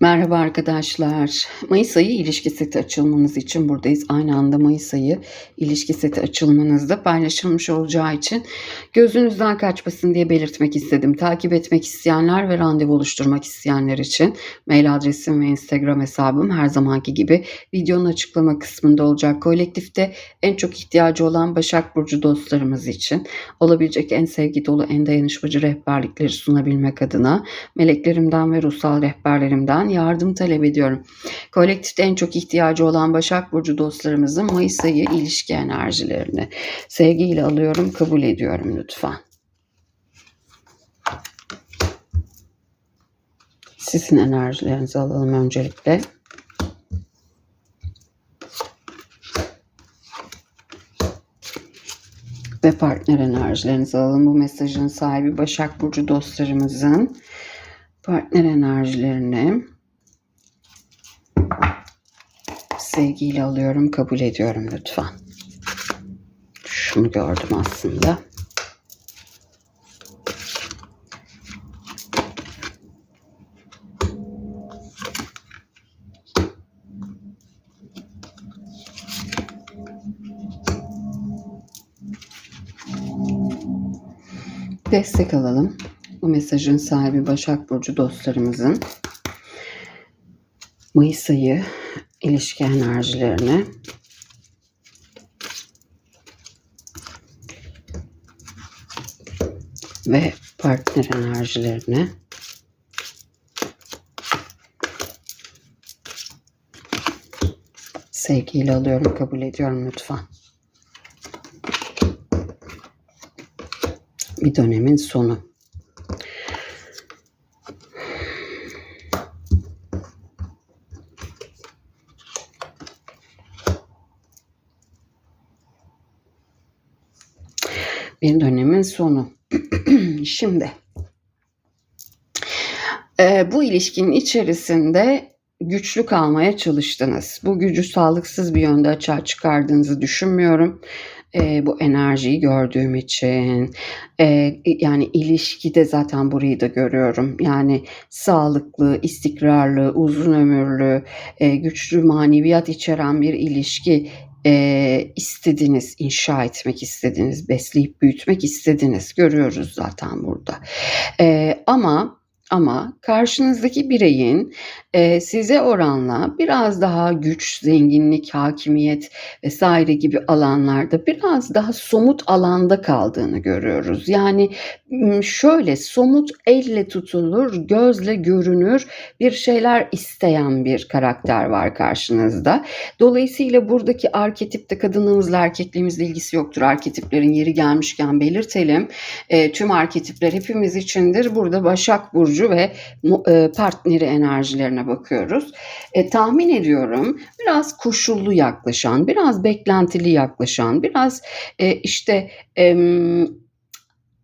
Merhaba arkadaşlar. Mayıs ayı ilişki seti açılmanız için buradayız. Aynı anda Mayıs ayı ilişki seti açılmanızda paylaşılmış olacağı için gözünüzden kaçmasın diye belirtmek istedim. Takip etmek isteyenler ve randevu oluşturmak isteyenler için mail adresim ve Instagram hesabım her zamanki gibi videonun açıklama kısmında olacak. Kolektifte en çok ihtiyacı olan Başak Burcu dostlarımız için olabilecek en sevgi dolu, en dayanışmacı rehberlikleri sunabilmek adına meleklerimden ve ruhsal rehberlerimden yardım talep ediyorum. Kolektifte en çok ihtiyacı olan Başak Burcu dostlarımızın Mayıs ayı ilişki enerjilerini sevgiyle alıyorum, kabul ediyorum lütfen. Sizin enerjilerinizi alalım öncelikle. Ve partner enerjilerinizi alalım. Bu mesajın sahibi Başak Burcu dostlarımızın partner enerjilerini sevgiyle alıyorum, kabul ediyorum lütfen. Şunu gördüm aslında. Destek alalım. Bu mesajın sahibi Başak Burcu dostlarımızın Mayıs ayı ilişki enerjilerini ve partner enerjilerini sevgiyle alıyorum, kabul ediyorum lütfen. Bir dönemin sonu. bir dönemin sonu. Şimdi e, bu ilişkinin içerisinde güçlü kalmaya çalıştınız. Bu gücü sağlıksız bir yönde açığa çıkardığınızı düşünmüyorum. E, bu enerjiyi gördüğüm için e, yani ilişkide zaten burayı da görüyorum. Yani sağlıklı, istikrarlı, uzun ömürlü, e, güçlü maneviyat içeren bir ilişki e, istediniz, inşa etmek istediniz, besleyip büyütmek istediniz. Görüyoruz zaten burada. E, ama ama karşınızdaki bireyin e, size oranla biraz daha güç, zenginlik, hakimiyet vesaire gibi alanlarda biraz daha somut alanda kaldığını görüyoruz. Yani şöyle somut elle tutulur, gözle görünür bir şeyler isteyen bir karakter var karşınızda. Dolayısıyla buradaki arketipte kadınlığımızla erkekliğimizle ilgisi yoktur. Arketiplerin yeri gelmişken belirtelim. E, tüm arketipler hepimiz içindir. Burada Başak Burcu ve e, partneri enerjilerine bakıyoruz. E, tahmin ediyorum biraz koşullu yaklaşan, biraz beklentili yaklaşan, biraz e, işte e,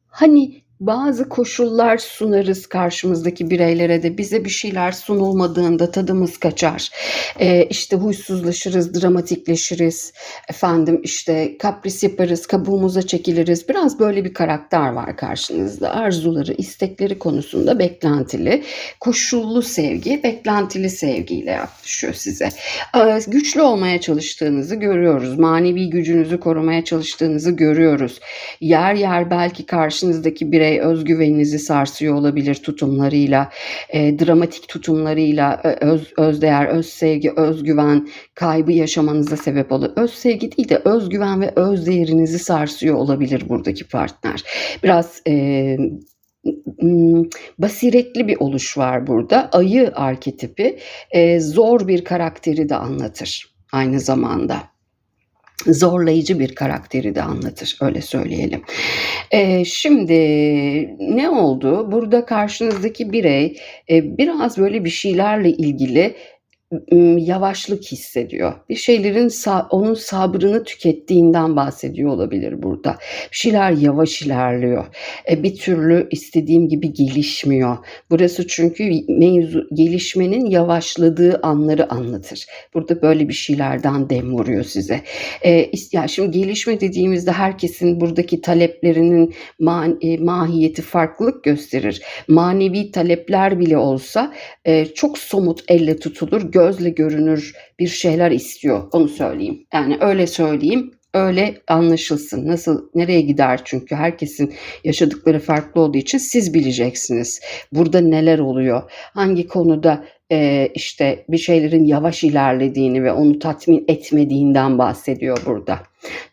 hani bazı koşullar sunarız karşımızdaki bireylere de bize bir şeyler sunulmadığında tadımız kaçar. Ee, işte huysuzlaşırız, dramatikleşiriz. Efendim işte kapris yaparız, kabuğumuza çekiliriz. Biraz böyle bir karakter var karşınızda. Arzuları, istekleri konusunda beklentili, koşullu sevgi, beklentili sevgiyle yaklaşıyor size. Ee, güçlü olmaya çalıştığınızı görüyoruz. Manevi gücünüzü korumaya çalıştığınızı görüyoruz. Yer yer belki karşınızdaki birey özgüveninizi sarsıyor olabilir tutumlarıyla, e, dramatik tutumlarıyla öz, özdeğer, öz sevgi, özgüven kaybı yaşamanıza sebep oluyor. Öz sevgi değil de özgüven ve özdeğerinizi sarsıyor olabilir buradaki partner. Biraz e, basiretli bir oluş var burada. Ayı arketipi e, zor bir karakteri de anlatır aynı zamanda zorlayıcı bir karakteri de anlatır öyle söyleyelim. Ee, şimdi ne oldu? Burada karşınızdaki birey e, biraz böyle bir şeylerle ilgili yavaşlık hissediyor. Bir şeylerin onun sabrını tükettiğinden bahsediyor olabilir burada. Bir şeyler yavaş ilerliyor. E, bir türlü istediğim gibi gelişmiyor. Burası çünkü mevzu gelişmenin yavaşladığı anları anlatır. Burada böyle bir şeylerden dem vuruyor size. E, ya şimdi gelişme dediğimizde herkesin buradaki taleplerinin e, mahiyeti farklılık gösterir. Manevi talepler bile olsa çok somut elle tutulur gözle görünür bir şeyler istiyor. Onu söyleyeyim. Yani öyle söyleyeyim öyle anlaşılsın. Nasıl nereye gider çünkü herkesin yaşadıkları farklı olduğu için siz bileceksiniz. Burada neler oluyor? Hangi konuda e, işte bir şeylerin yavaş ilerlediğini ve onu tatmin etmediğinden bahsediyor burada.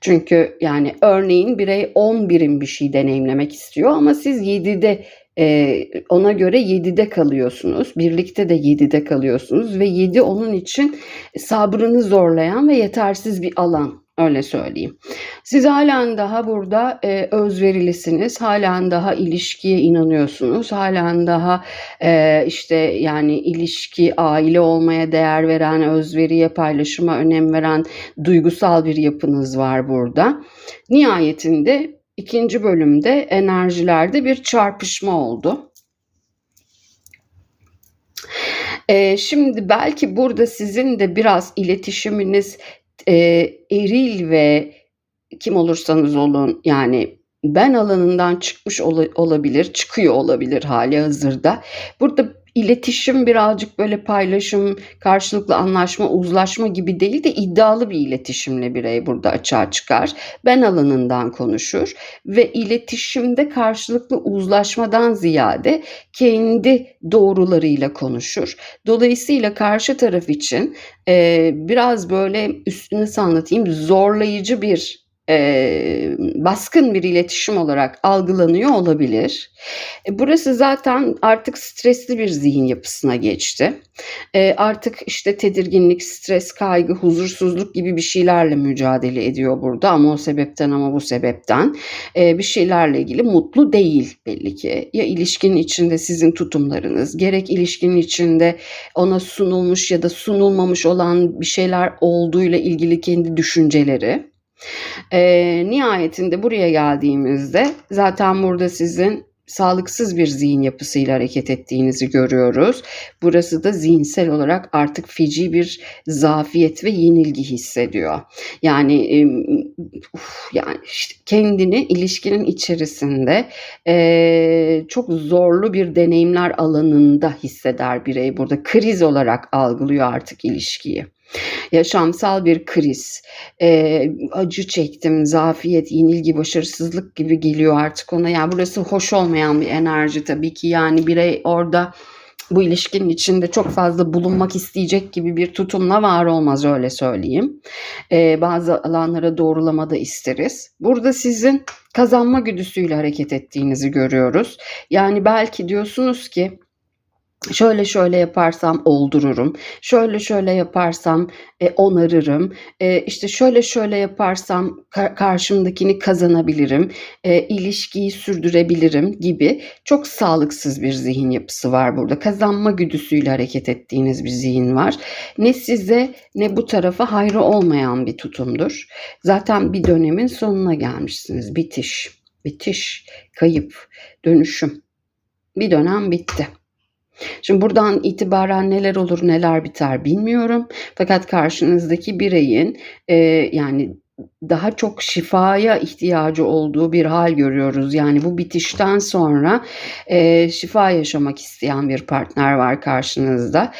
Çünkü yani örneğin birey 10 birim bir şey deneyimlemek istiyor ama siz 7'de e, ona göre 7'de kalıyorsunuz. Birlikte de 7'de kalıyorsunuz ve 7 onun için sabrını zorlayan ve yetersiz bir alan. Öyle söyleyeyim. Siz halen daha burada e, özverilisiniz. Halen daha ilişkiye inanıyorsunuz. Halen daha e, işte yani ilişki, aile olmaya değer veren, özveriye, paylaşıma önem veren duygusal bir yapınız var burada. Nihayetinde ikinci bölümde enerjilerde bir çarpışma oldu. Ee, şimdi belki burada sizin de biraz iletişiminiz e, eril ve kim olursanız olun yani ben alanından çıkmış ol- olabilir, çıkıyor olabilir hali hazırda. Burada iletişim birazcık böyle paylaşım, karşılıklı anlaşma, uzlaşma gibi değil de iddialı bir iletişimle birey burada açığa çıkar. Ben alanından konuşur ve iletişimde karşılıklı uzlaşmadan ziyade kendi doğrularıyla konuşur. Dolayısıyla karşı taraf için e, biraz böyle üstüne anlatayım zorlayıcı bir e, baskın bir iletişim olarak algılanıyor olabilir. E, burası zaten artık stresli bir zihin yapısına geçti. E, artık işte tedirginlik, stres, kaygı, huzursuzluk gibi bir şeylerle mücadele ediyor burada ama o sebepten ama bu sebepten e, bir şeylerle ilgili mutlu değil belli ki. Ya ilişkinin içinde sizin tutumlarınız, gerek ilişkinin içinde ona sunulmuş ya da sunulmamış olan bir şeyler olduğuyla ilgili kendi düşünceleri e, nihayetinde buraya geldiğimizde zaten burada sizin sağlıksız bir zihin yapısıyla hareket ettiğinizi görüyoruz. Burası da zihinsel olarak artık feci bir zafiyet ve yenilgi hissediyor. Yani uf, yani işte kendini ilişkinin içerisinde e, çok zorlu bir deneyimler alanında hisseder birey. Burada kriz olarak algılıyor artık ilişkiyi. Yaşamsal bir kriz, e, acı çektim, zafiyet, yenilgi, başarısızlık gibi geliyor artık ona. Yani burası hoş olmayan bir enerji tabii ki. Yani birey orada bu ilişkinin içinde çok fazla bulunmak isteyecek gibi bir tutumla var olmaz öyle söyleyeyim. Ee, bazı alanlara doğrulama da isteriz. Burada sizin kazanma güdüsüyle hareket ettiğinizi görüyoruz. Yani belki diyorsunuz ki şöyle şöyle yaparsam oldururum, şöyle şöyle yaparsam e, onarırım, e, işte şöyle şöyle yaparsam ka- karşımdakini kazanabilirim, e, ilişkiyi sürdürebilirim gibi çok sağlıksız bir zihin yapısı var burada. Kazanma güdüsüyle hareket ettiğiniz bir zihin var. Ne size ne bu tarafa hayrı olmayan bir tutumdur. Zaten bir dönemin sonuna gelmişsiniz. Bitiş, bitiş, kayıp, dönüşüm. Bir dönem bitti. Şimdi buradan itibaren neler olur neler biter bilmiyorum. Fakat karşınızdaki bireyin e, yani daha çok şifaya ihtiyacı olduğu bir hal görüyoruz. Yani bu bitişten sonra e, şifa yaşamak isteyen bir partner var karşınızda.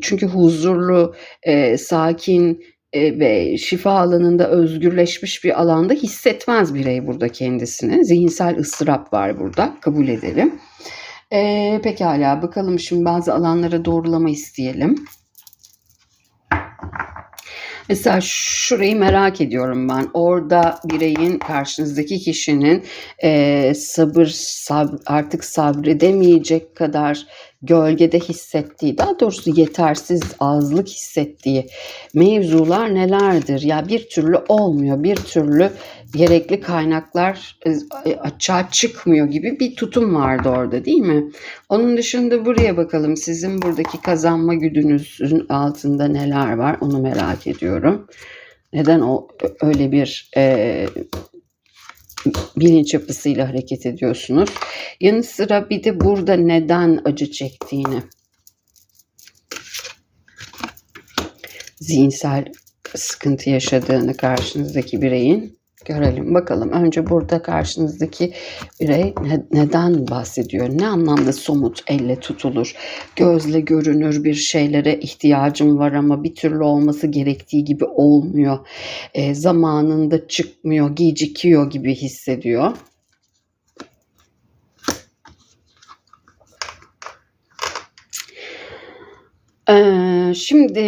Çünkü huzurlu, e, sakin e, ve şifa alanında özgürleşmiş bir alanda hissetmez birey burada kendisini. Zihinsel ıstırap var burada kabul edelim. Ee, pekala bakalım şimdi bazı alanlara doğrulama isteyelim. Mesela şurayı merak ediyorum ben. Orada bireyin karşınızdaki kişinin e, sabır sab artık sabredemeyecek kadar gölgede hissettiği, daha doğrusu yetersiz azlık hissettiği mevzular nelerdir? Ya bir türlü olmuyor, bir türlü gerekli kaynaklar e, açığa çıkmıyor gibi bir tutum vardı orada değil mi? Onun dışında buraya bakalım sizin buradaki kazanma güdünüzün altında neler var onu merak ediyorum. Neden o öyle bir e, bilinç yapısıyla hareket ediyorsunuz? Yanı sıra bir de burada neden acı çektiğini zihinsel sıkıntı yaşadığını karşınızdaki bireyin görelim bakalım. Önce burada karşınızdaki birey ne- neden bahsediyor? Ne anlamda somut elle tutulur? Gözle görünür bir şeylere ihtiyacım var ama bir türlü olması gerektiği gibi olmuyor. E, zamanında çıkmıyor, gecikiyor gibi hissediyor. Ee, şimdi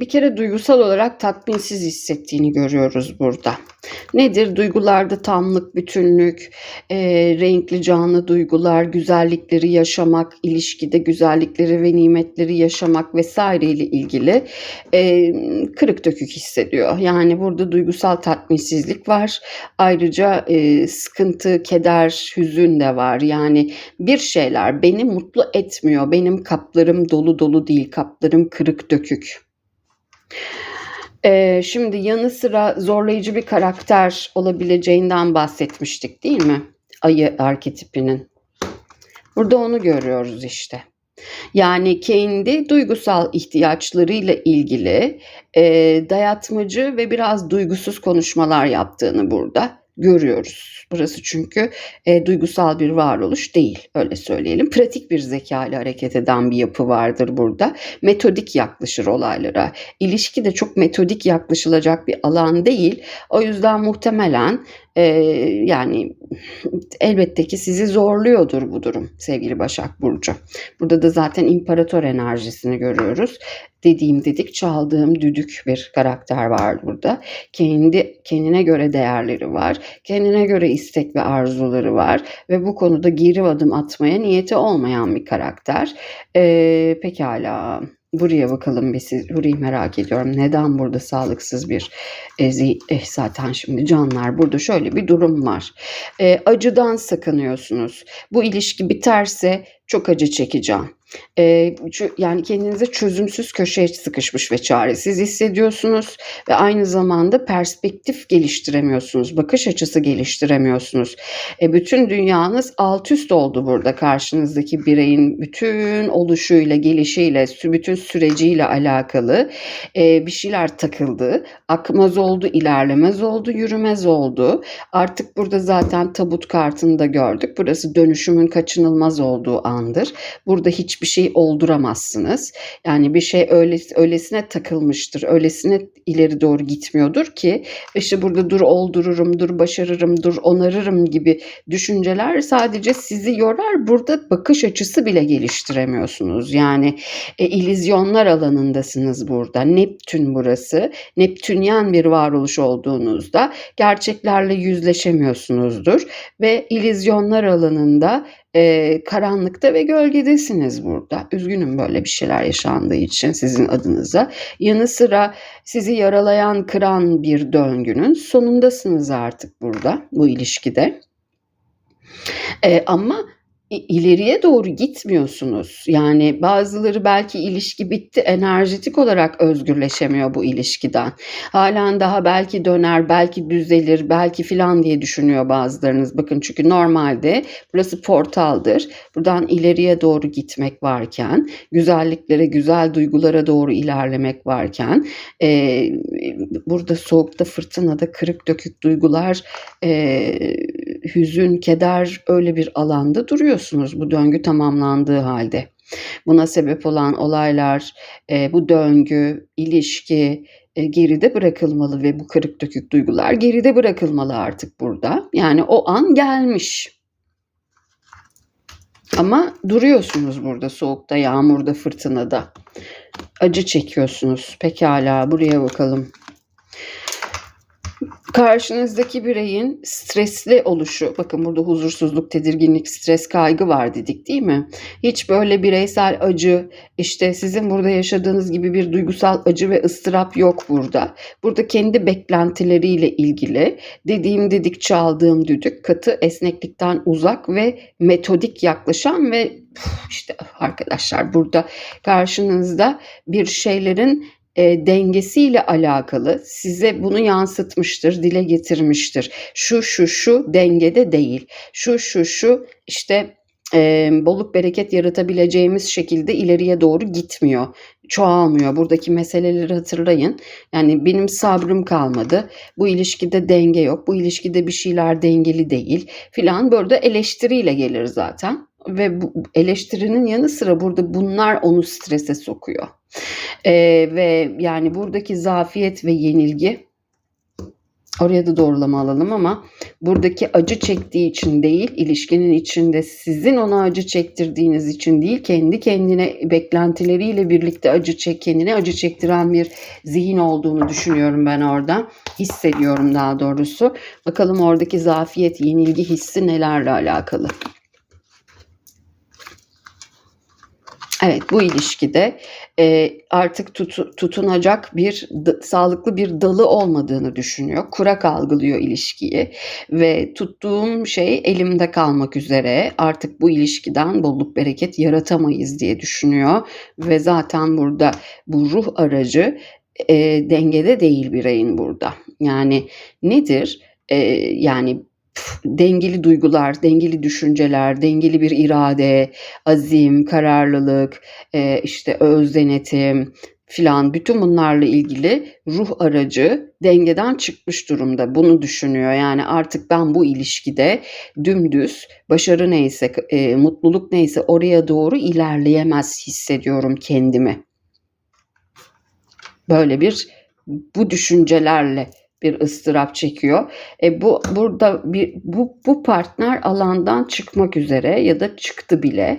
bir kere duygusal olarak tatminsiz hissettiğini görüyoruz burada. Nedir? Duygularda tamlık, bütünlük, e, renkli canlı duygular, güzellikleri yaşamak, ilişkide güzellikleri ve nimetleri yaşamak vesaire ile ilgili e, kırık dökük hissediyor. Yani burada duygusal tatminsizlik var. Ayrıca e, sıkıntı, keder, hüzün de var. Yani bir şeyler beni mutlu etmiyor. Benim kaplarım dolu dolu değil, kaplarım kırık dökük. Ee, şimdi yanı sıra zorlayıcı bir karakter olabileceğinden bahsetmiştik değil mi? Ayı arketipinin. Burada onu görüyoruz işte. Yani kendi duygusal ihtiyaçlarıyla ilgili e, dayatmacı ve biraz duygusuz konuşmalar yaptığını burada görüyoruz. Burası çünkü e, duygusal bir varoluş değil öyle söyleyelim. Pratik bir zeka ile hareket eden bir yapı vardır burada. Metodik yaklaşır olaylara. İlişki de çok metodik yaklaşılacak bir alan değil. O yüzden muhtemelen e, yani elbette ki sizi zorluyordur bu durum sevgili Başak Burcu. Burada da zaten imparator enerjisini görüyoruz. Dediğim dedik çaldığım düdük bir karakter var burada. Kendi kendine göre değerleri var. Kendine göre istek ve arzuları var ve bu konuda geri adım atmaya niyeti olmayan bir karakter. Ee, pekala. Buraya bakalım bir siz. Burayı merak ediyorum. Neden burada sağlıksız bir e, zi- eh, zaten şimdi canlar burada şöyle bir durum var. E, acıdan sakınıyorsunuz. Bu ilişki biterse çok acı çekeceğim. E, yani kendinizi çözümsüz köşeye sıkışmış ve çaresiz hissediyorsunuz ve aynı zamanda perspektif geliştiremiyorsunuz, bakış açısı geliştiremiyorsunuz. E, bütün dünyanız alt üst oldu burada karşınızdaki bireyin bütün oluşuyla, gelişiyle, bütün süreciyle alakalı e, bir şeyler takıldı. Akmaz oldu, ilerlemez oldu, yürümez oldu. Artık burada zaten tabut kartını da gördük. Burası dönüşümün kaçınılmaz olduğu andır. Burada hiçbir şey olduramazsınız. Yani bir şey öyle, öylesine takılmıştır, öylesine ileri doğru gitmiyordur ki işte burada dur oldururum, dur başarırım, dur onarırım gibi düşünceler sadece sizi yorar. Burada bakış açısı bile geliştiremiyorsunuz. Yani e, illüzyonlar alanındasınız burada. Neptün burası. Neptünyen bir varoluş olduğunuzda gerçeklerle yüzleşemiyorsunuzdur ve illüzyonlar alanında e, karanlıkta ve gölgedesiniz burada. Üzgünüm böyle bir şeyler yaşandığı için sizin adınıza. Yanı sıra sizi yaralayan, kıran bir döngünün sonundasınız artık burada bu ilişkide. E, ama ileriye doğru gitmiyorsunuz. Yani bazıları belki ilişki bitti, enerjetik olarak özgürleşemiyor bu ilişkiden. Halen daha belki döner, belki düzelir, belki filan diye düşünüyor bazılarınız. Bakın çünkü normalde burası portaldır. Buradan ileriye doğru gitmek varken, güzelliklere, güzel duygulara doğru ilerlemek varken, e, burada soğukta, fırtınada, kırık dökük duygular, e, hüzün, keder öyle bir alanda duruyorsunuz bu döngü tamamlandığı halde. Buna sebep olan olaylar, e, bu döngü, ilişki e, geride bırakılmalı ve bu kırık dökük duygular geride bırakılmalı artık burada. Yani o an gelmiş. Ama duruyorsunuz burada soğukta, yağmurda, fırtınada. Acı çekiyorsunuz. Pekala buraya bakalım. Karşınızdaki bireyin stresli oluşu, bakın burada huzursuzluk, tedirginlik, stres, kaygı var dedik değil mi? Hiç böyle bireysel acı, işte sizin burada yaşadığınız gibi bir duygusal acı ve ıstırap yok burada. Burada kendi beklentileriyle ilgili dediğim dedik çaldığım düdük, katı esneklikten uzak ve metodik yaklaşan ve işte arkadaşlar burada karşınızda bir şeylerin e, dengesiyle alakalı size bunu yansıtmıştır, dile getirmiştir. Şu şu şu dengede değil. Şu şu şu işte e, bolluk bereket yaratabileceğimiz şekilde ileriye doğru gitmiyor. Çoğalmıyor. Buradaki meseleleri hatırlayın. Yani benim sabrım kalmadı. Bu ilişkide denge yok. Bu ilişkide bir şeyler dengeli değil filan. Böyle eleştiriyle gelir zaten. Ve bu eleştirinin yanı sıra burada bunlar onu strese sokuyor. Ee, ve yani buradaki zafiyet ve yenilgi oraya da doğrulama alalım ama buradaki acı çektiği için değil, ilişkinin içinde sizin ona acı çektirdiğiniz için değil, kendi kendine beklentileriyle birlikte acı çek, kendine acı çektiren bir zihin olduğunu düşünüyorum ben orada. Hissediyorum daha doğrusu. Bakalım oradaki zafiyet, yenilgi hissi nelerle alakalı. Evet bu ilişkide e, artık tutu, tutunacak bir sağlıklı bir dalı olmadığını düşünüyor. Kurak algılıyor ilişkiyi ve tuttuğum şey elimde kalmak üzere artık bu ilişkiden bolluk bereket yaratamayız diye düşünüyor. Ve zaten burada bu ruh aracı e, dengede değil bireyin burada. Yani nedir? E, yani dengeli duygular, dengeli düşünceler, dengeli bir irade, azim, kararlılık, e, işte öz denetim filan bütün bunlarla ilgili ruh aracı dengeden çıkmış durumda. Bunu düşünüyor. Yani artık ben bu ilişkide dümdüz başarı neyse, e, mutluluk neyse oraya doğru ilerleyemez hissediyorum kendimi. Böyle bir bu düşüncelerle bir ıstırap çekiyor. E bu burada bir bu bu partner alandan çıkmak üzere ya da çıktı bile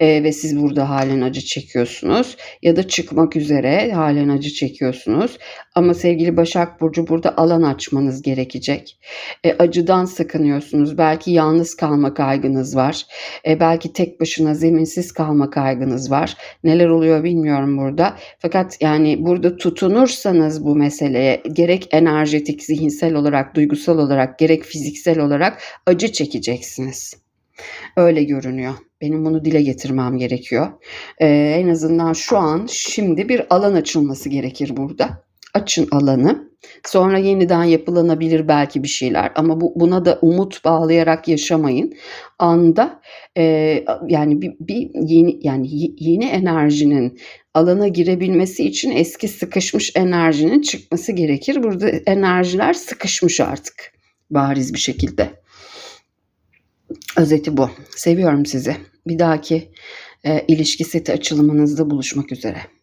e, ve siz burada halen acı çekiyorsunuz ya da çıkmak üzere halen acı çekiyorsunuz. Ama sevgili Başak Burcu burada alan açmanız gerekecek. E, acıdan sakınıyorsunuz. Belki yalnız kalma kaygınız var. E, belki tek başına zeminsiz kalma kaygınız var. Neler oluyor bilmiyorum burada. Fakat yani burada tutunursanız bu meseleye gerek enerjetik, zihinsel olarak, duygusal olarak, gerek fiziksel olarak acı çekeceksiniz. Öyle görünüyor. Benim bunu dile getirmem gerekiyor. Ee, en azından şu an şimdi bir alan açılması gerekir burada. Açın alanı. Sonra yeniden yapılanabilir belki bir şeyler ama bu, buna da umut bağlayarak yaşamayın. Anda e, yani bir, bir yeni yani yeni enerjinin alana girebilmesi için eski sıkışmış enerjinin çıkması gerekir. Burada enerjiler sıkışmış artık bariz bir şekilde. Özeti bu. Seviyorum sizi. Bir dahaki e, ilişki seti açılımınızda buluşmak üzere.